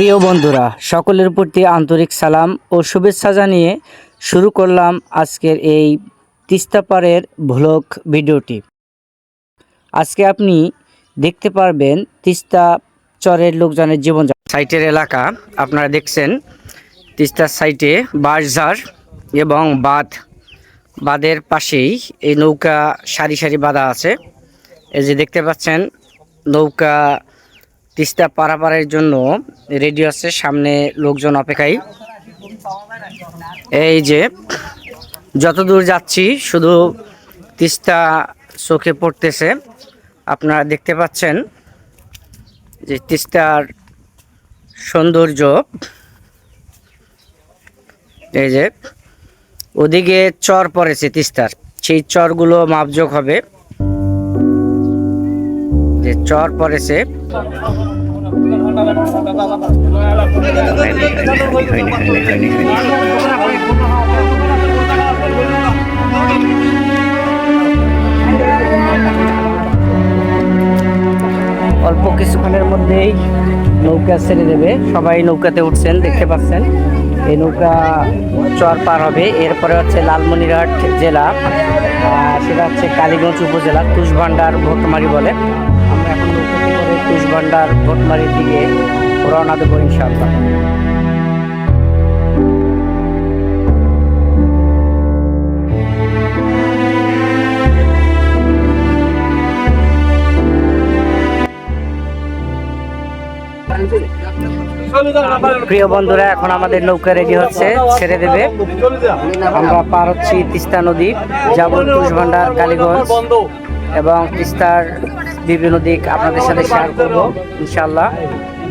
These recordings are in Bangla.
প্রিয় বন্ধুরা, সকলের প্রতি আন্তরিক সালাম ও শুভেচ্ছা জানিয়ে শুরু করলাম আজকের এই তিস্তাপাড়ের ভ্লগ ভিডিওটি। আজকে আপনি দেখতে পারবেন তিস্তা চরের লোকজনের জীবন সাইটের এলাকা, আপনারা দেখছেন তিস্তার সাইটে বাঁশঝাড় এবং বাঁধ। বাঁধের পাশেই এই নৌকা সারি সারি বাঁধা আছে। এই যে দেখতে পাচ্ছেন, নৌকা তিস্তা পারাপারের জন্য রেডি আছে সামনে লোকজন অপেক্ষায়। এই যে যত দূর যাচ্ছি, শুধু তিস্তা চোখে পড়তেছে। আপনারা দেখতে পাচ্ছেন যে তিস্তার সৌন্দর্য। এই যে, ওদিকে চর পড়েছে তিস্তার। সেই চরগুলো মাপযোগ হবে। যে চর পড়েছে অল্প কিছুক্ষণের মধ্যেই নৌকা ছেড়ে দেবে। সবাই নৌকাতে উঠছেন, দেখতে পাচ্ছেন। এই নৌকা চর পার হবে। এরপরে হচ্ছে লালমনিরহাট জেলা সেটা হচ্ছে কালীগঞ্জ উপজেলা, তুষভান্ডার ভোটমারি বলে। করে তুষভান্ডার ভোটমারির দিকে রওনা দেবো ইনশাআল্লাহ। প্রিয় বন্ধুরা, এখন আমাদের নৌকা রেডি হচ্ছে, ছেড়ে দেবে। আমরা পার হচ্ছি তিস্তা নদী যাব তুষভান্ডার কালীগঞ্জ এবং তিস্তার বিভিন্ন দিক আপনাদের সাথে শেয়ার করব ইনশাল্লাহ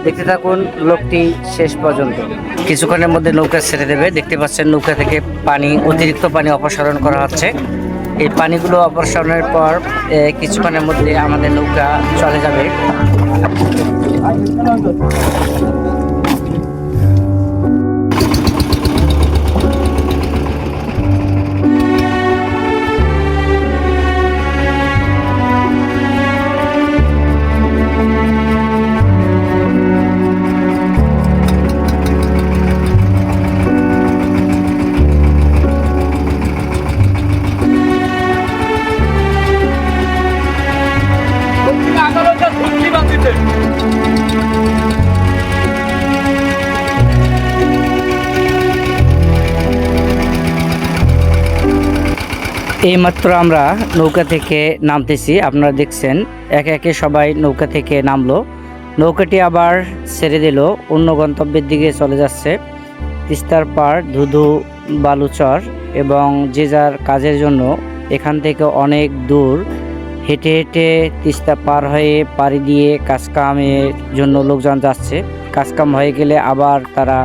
দেখতে থাকুন লোকটি শেষ পর্যন্ত। কিছুক্ষণের মধ্যে নৌকা ছেড়ে দেবে। দেখতে পাচ্ছেন নৌকা থেকে পানি, অতিরিক্ত পানি অপসারণ করা হচ্ছে। এই পানিগুলো অপসারণের পর কিছুক্ষণের মধ্যে আমাদের নৌকা চলে যাবে। এইমাত্র আমরা নৌকা থেকে নামতেছি। আপনারা দেখছেন, একে একে সবাই নৌকা থেকে নামলো। নৌকাটি আবার ছেড়ে দিল, অন্য গন্তব্যের দিকে চলে যাচ্ছে। তিস্তার পাড়, ধুধু, বালুচর এবং যে যার কাজের জন্য এখান থেকে অনেক দূর হেঁটে হেঁটে তিস্তা পার হয়ে পাড়ি দিয়ে কাজকামের জন্য লোকজন যাচ্ছে। কাজকাম হয়ে গেলে আবার তারা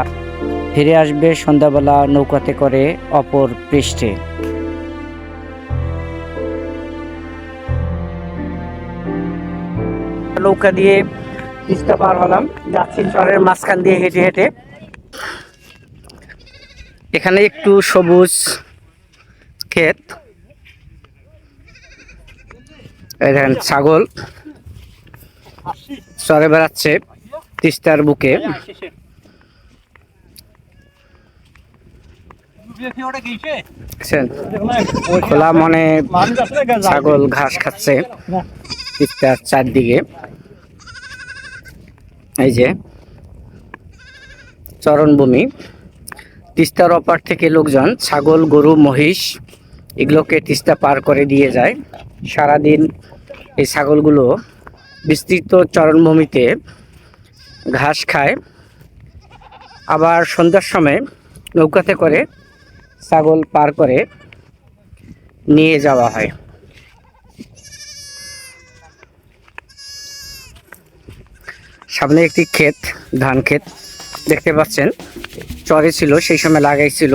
ফিরে আসবে সন্ধ্যাবেলা নৌকাতে করে অপর পৃষ্ঠে। নৌকা দিয়ে তিস্তা পার হলাম। যাচ্ছি চরের মাঝখান দিয়ে হেঁটে হেঁটে। এখানে একটু সবুজ ক্ষেত। এই দেখেন, ছাগল। চরে বেড়াচ্ছে তিস্তার বুকে? খোলা মনে ছাগল ঘাস খাচ্ছে তিস্তার চারদিকে। এই যে, চরণভূমি তিস্তার অপার থেকে লোকজন, ছাগল, গরু, মহিষ, এগুলোকে তিস্তা পার করে দিয়ে যায়। সারাদিন এই ছাগলগুলো বিস্তৃত চরণভূমিতে ঘাস খায়। আবার সন্ধ্যার সময় নৌকাতে করে ছাগল পার করে নিয়ে যাওয়া হয়। সামনে একটি ক্ষেত, ধান ক্ষেত। দেখতে পাচ্ছেন, চরে ছিল, সেই সময় লাগাইছিল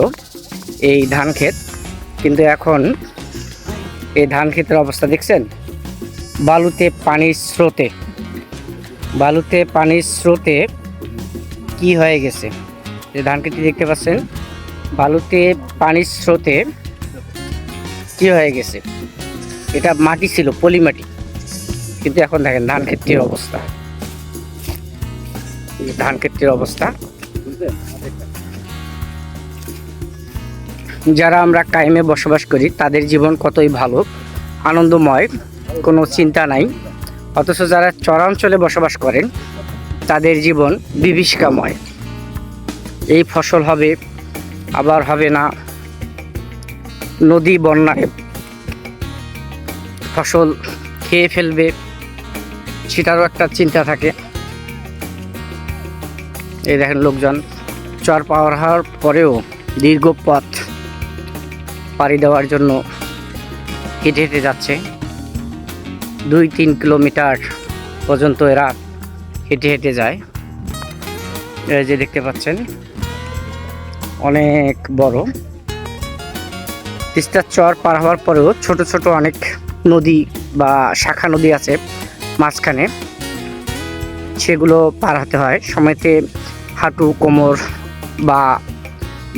এই ধান ক্ষেত। কিন্তু এখন এই ধান ক্ষেতের অবস্থা দেখছেন? বালুতে পানির স্রোতে। বালুতে পানির স্রোতে কি হয়ে গেছে? যে ধান ক্ষেতটি দেখতে পাচ্ছেন, বালুতে পানির স্রোতে কি হয়ে গেছে? এটা মাটি ছিল পলি মাটি কিন্তু এখন দেখেন ধান ক্ষেত্রের অবস্থা। ধান ক্ষেত্রের অবস্থা। যারা আমরা কায়েমে বসবাস করি, তাদের জীবন কতই ভালো, আনন্দময়, কোনো চিন্তা নাই। অথচ যারা চরাঞ্চলে বসবাস করেন, তাদের জীবন বিভীষিকাময়। এই ফসল হবে, আবার হবে না। নদী বন্যায় ফসল খেয়ে ফেলবে, সেটারও একটা চিন্তা থাকে। এই দেখেন লোকজন, চর পাওয়ার হওয়ার পরেও দীর্ঘ পথ পাড়ি দেওয়ার জন্য হেঁটে হেঁটে যাচ্ছে। দুই তিন কিলোমিটার পর্যন্ত এরা হেঁটে হেঁটে যায়। এই যে দেখতে পাচ্ছেন, অনেক বড়। তিস্তার চর পার হওয়ার পরেও ছোট ছোট অনেক নদী বা শাখা নদী আছে মাঝখানে। সেগুলো পার হতে হয়। সময়তে হাঁটু, কোমর বা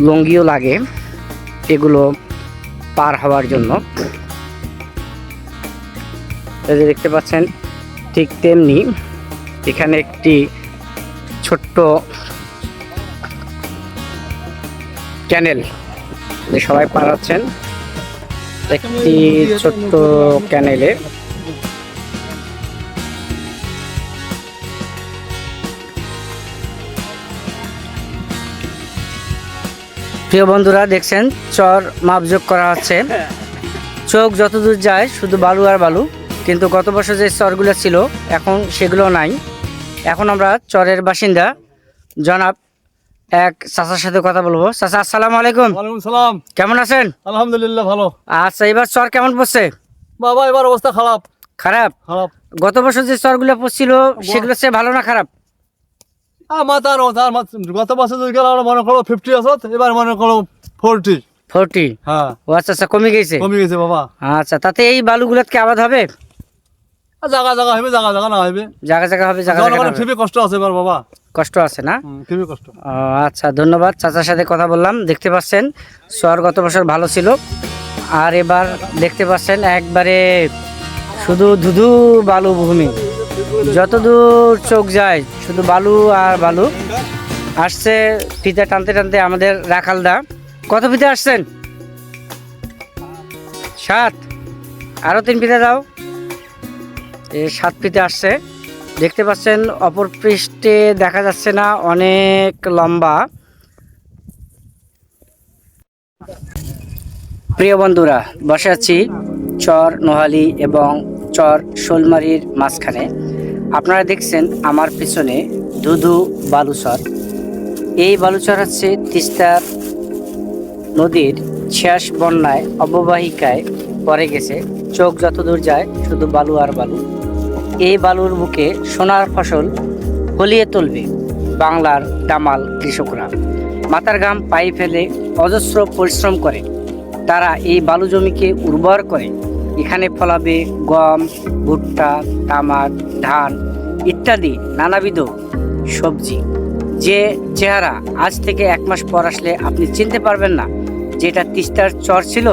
লঙ্গিও লাগে এগুলো পার হওয়ার জন্য। দেখতে পাচ্ছেন, ঠিক তেমনি এখানে একটি ছোট্ট ক্যানেল। সবাই পারাচ্ছেন একটি ছোট্ট ক্যানেলে প্রিয় বন্ধুরা দেখছেন চর মাপযোগ করা হচ্ছে। চোখ যতদূর যায় শুধু বালু আর বালু। কিন্তু গত বছর যে চরগুলো ছিল এখন সেগুলো নাই। এখন আমরা চরের বাসিন্দা জনাব এক চাচার সাথে কথা বলব। চাচা আসসালামু আলাইকুম। সালাম। কেমন আছেন? আলহামদুলিল্লাহ ভালো। আচ্ছা এবার চর কেমন পড়ছে? বাবা এবার অবস্থা খারাপ। খারাপ? খারাপ। গত বছর যে চরগুলো পড়ছিল সেগুলো সে ভালো না খারাপ? আর মাথা আর গত বছর যদি গেল মনে করো ফিফটি আসত এবার মনে করো ফোরটি ফোরটি হ্যাঁ। ও আচ্ছা আচ্ছা কমে গেছে? কমে গেছে বাবা। আচ্ছা তাতে এই বালুগুলো কি আবাদ হবে? জায়গা জায়গা হবে জায়গা জায়গা না হবে। জায়গা জায়গা হবে জায়গা জায়গা খুবই কষ্ট আছে এবার বাবা। কষ্ট আছে না? খুবই কষ্ট। আচ্ছা ধন্যবাদ। চাচার সাথে কথা বললাম দেখতে পাচ্ছেন চর গত বছর ভালো ছিল। আর এবার দেখতে পাচ্ছেন একবারে শুধু ধুধু বালু ভূমি যতদূর চোখ যায়, শুধু বালু আর বালু, আসছে ফিতে টানতে টানতে আমাদের রাখালদা। কত ফিতে আসছেন? সাত। আরও তিন ফিতে দাও। এ সাত ফিতে আসছে। দেখতে পাচ্ছেন, অপর পৃষ্ঠে দেখা যাচ্ছে না, অনেক লম্বা। প্রিয় বন্ধুরা, বসে আছি চর নোহালি এবং চর শোলমারির মাঝখানে। আপনারা দেখছেন আমার পিছনে দুধু বালুচর। এই বালুচর হচ্ছে তিস্তার নদীর শেষ বন্যায় অববাহিকায় পড়ে গেছে। চোখ যত দূর যায় শুধু বালু আর বালু। এই বালুর বুকে সোনার ফসল ফলিয়ে তুলবে বাংলার দামাল কৃষকরা। মাথার ঘাম পায়ে ফেলে অজস্র পরিশ্রম করে। তারা এই বালু জমিকে উর্বর করে। এখানে ফলাবে গম, ভুট্টা, তামাক ধান ইত্যাদি নানাবিধ সবজি। যে চেহারা আজ থেকে এক মাস পর আসলে আপনি চিনতে পারবেন না যে এটা তিস্তার চর ছিল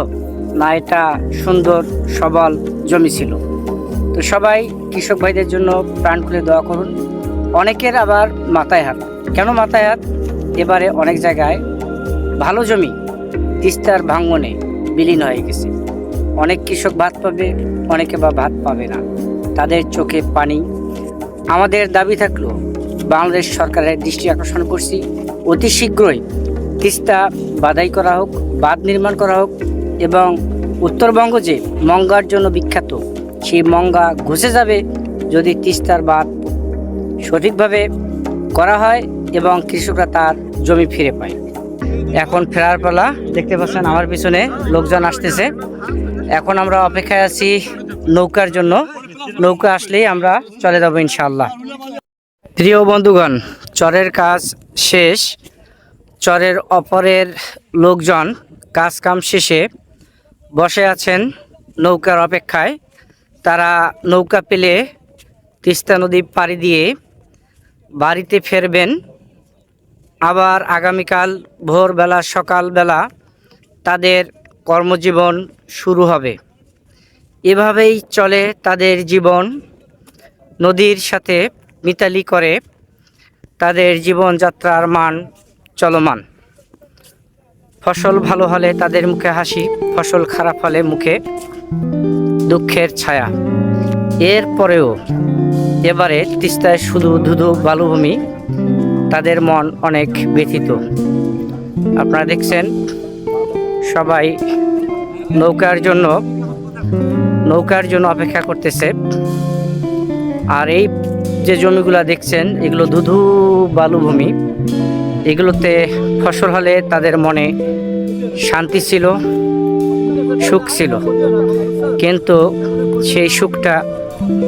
না এটা সুন্দর সবল জমি ছিল। তো সবাই কৃষক ভাইদের জন্য প্রাণ খুলে দোয়া করুন। অনেকের আবার মাথায় হাত। কেন মাথায় হাত? এবারে অনেক জায়গায় ভালো জমি তিস্তার ভাঙ্গনে বিলীন হয়ে গেছে। অনেক কৃষক ভাত পাবে, অনেকে বা ভাত পাবে না। তাদের চোখে পানি। আমাদের দাবি থাকল, বাংলাদেশ সরকারের দৃষ্টি আকর্ষণ করছি। অতি শীঘ্রই তিস্তা বাধাই করা হোক, বাঁধ নির্মাণ করা হোক এবং উত্তরবঙ্গ যে মঙ্গার জন্য বিখ্যাত, সেই মঙ্গা ঘুষে যাবে যদি তিস্তার বাঁধ সঠিকভাবে করা হয় এবং কৃষকরা তার জমি ফিরে পায়। এখন ফেরার পালা, দেখতে পাচ্ছেন আমার পিছনে লোকজন আসতেছে। এখন আমরা অপেক্ষায় আছি নৌকার জন্য। নৌকা আসলেই আমরা চলে যাব ইনশাল্লাহ প্রিয় বন্ধুগণ, চরের কাজ শেষ। চরের অপরের লোকজন কাজ কাম শেষে বসে আছেন নৌকার অপেক্ষায়। তারা নৌকা পেলে তিস্তা নদী পাড়ি দিয়ে বাড়িতে ফেরবেন। আবার আগামীকাল ভোরবেলা, সকালবেলা তাদের কর্মজীবন শুরু হবে। এভাবেই চলে তাদের জীবন। নদীর সাথে মিতালি করে তাদের জীবনযাত্রার মান চলমান। ফসল ভালো হলে তাদের মুখে হাসি, ফসল খারাপ হলে মুখে দুঃখের ছায়া। এরপরেও এবারে তিস্তায় শুধু ধুধু বালুভূমি, তাদের মন অনেক ব্যথিত। আপনারা দেখছেন, সবাই নৌকার জন্য নৌকার জন্য অপেক্ষা করতেছে। আর এই যে জমিগুলা দেখছেন, এগুলো ধুধু বালুভূমি এগুলোতে ফসল হলে তাদের মনে শান্তি ছিল, সুখ ছিল। কিন্তু সেই সুখটা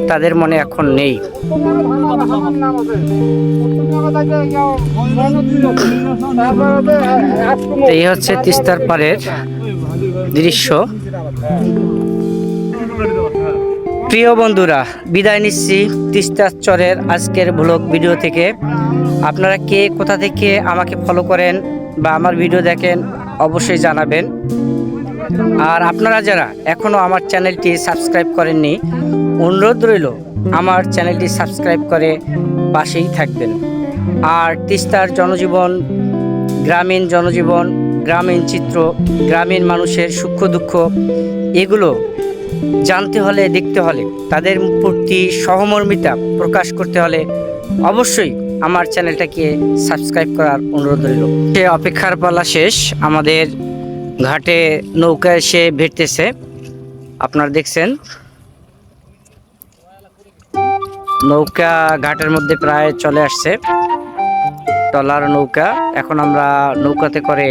তাদের মনে এখন নেই। এই হচ্ছে তিস্তার পাড়ের দৃশ্য। প্রিয় বন্ধুরা, বিদায় নিচ্ছি তিস্তার চরের আজকের ব্লগ ভিডিও থেকে। আপনারা কে কোথা থেকে আমাকে ফলো করেন বা আমার ভিডিও দেখেন অবশ্যই জানাবেন। আর আপনারা যারা এখনও আমার চ্যানেলটি সাবস্ক্রাইব করেননি, অনুরোধ রইল আমার চ্যানেলটি সাবস্ক্রাইব করে পাশেই থাকবেন। আর তিস্তার জনজীবন, গ্রামীণ জনজীবন, গ্রামীণ চিত্র, গ্রামীণ মানুষের সুখ দুঃখ, এগুলো জানতে হলে, দেখতে হলে, তাদের প্রতি সহমর্মিতা প্রকাশ করতে হলে অবশ্যই আমার চ্যানেলটাকে সাবস্ক্রাইব করার অনুরোধ রইল। সে অপেক্ষার পালা শেষ। আমাদের ঘাটে নৌকা এসে ভিড়তেছে। আপনারা দেখছেন? নৌকা ঘাটের মধ্যে প্রায় চলে আসছে। টলার নৌকা। এখন আমরা নৌকাতে করে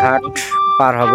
ঘাট পার হব।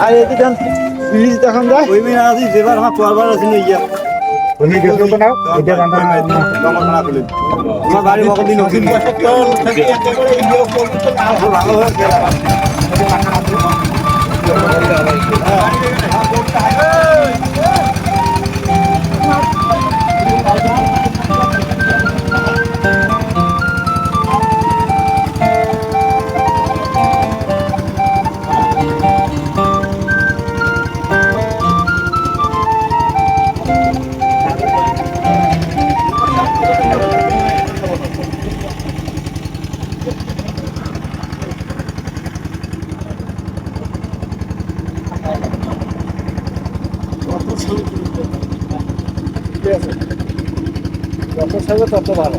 আর এদিকে প্লিজ দেখান যায় ওই মেয়ে আছি যেবার আমার পরবার আছে নিয়ে গিয়া তুমি গেছো তো নাও এটা রান্না আমার বাড়ি কতদিন ওখানে ভালো হয়ে গেল যত সাজে তত ভালো